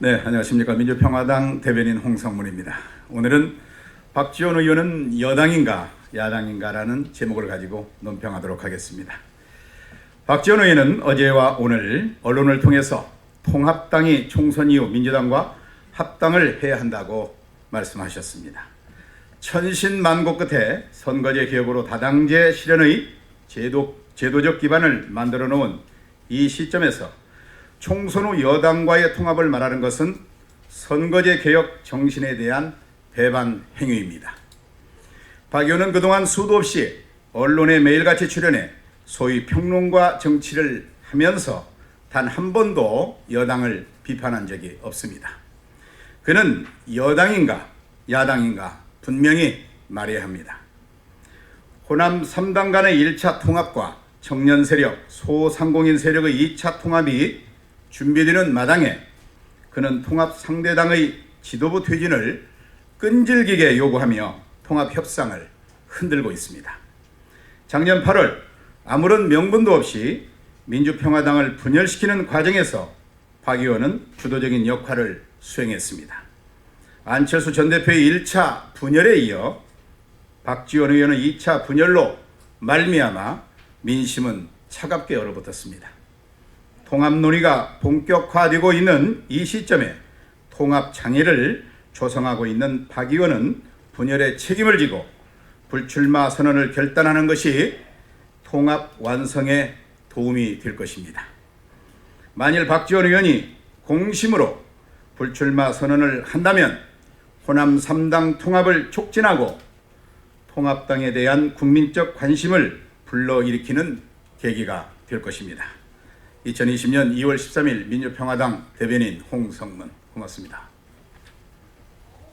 네, 안녕하십니까. 민주평화당 대변인 홍성문입니다. 오늘은 박지원 의원은 여당인가 야당인가라는 제목을 가지고 논평하도록 하겠습니다. 박지원 의원은 어제와 오늘 언론을 통해서 통합당이 총선 이후 민주당과 합당을 해야 한다고 말씀하셨습니다. 천신만고 끝에 선거제 개혁으로 다당제 실현의 제도, 제도적 기반을 만들어 놓은 이 시점에서 총선 후 여당과의 통합을 말하는 것은 선거제 개혁 정신에 대한 배반 행위입니다. 박 의원은 그동안 수도 없이 언론에 매일같이 출연해 소위 평론과 정치를 하면서 단 한 번도 여당을 비판한 적이 없습니다. 그는 여당인가 야당인가 분명히 말해야 합니다. 호남 3당 간의 1차 통합과 청년 세력, 소상공인 세력의 2차 통합이 준비되는 마당에 그는 통합 상대당의 지도부 퇴진을 끈질기게 요구하며 통합 협상을 흔들고 있습니다. 작년 8월 아무런 명분도 없이 민주평화당을 분열시키는 과정에서 박 의원은 주도적인 역할을 수행했습니다. 안철수 전 대표의 1차 분열에 이어 박지원 의원은 2차 분열로 말미암아 민심은 차갑게 얼어붙었습니다. 통합 논의가 본격화되고 있는 이 시점에 통합 장애를 조성하고 있는 박 의원은 분열의 책임을 지고 불출마 선언을 결단하는 것이 통합 완성에 도움이 될 것입니다. 만일 박지원 의원이 공심으로 불출마 선언을 한다면 호남 3당 통합을 촉진하고 통합당에 대한 국민적 관심을 불러일으키는 계기가 될 것입니다. 2020년 2월 13일 민주평화당 대변인 홍성문 고맙습니다.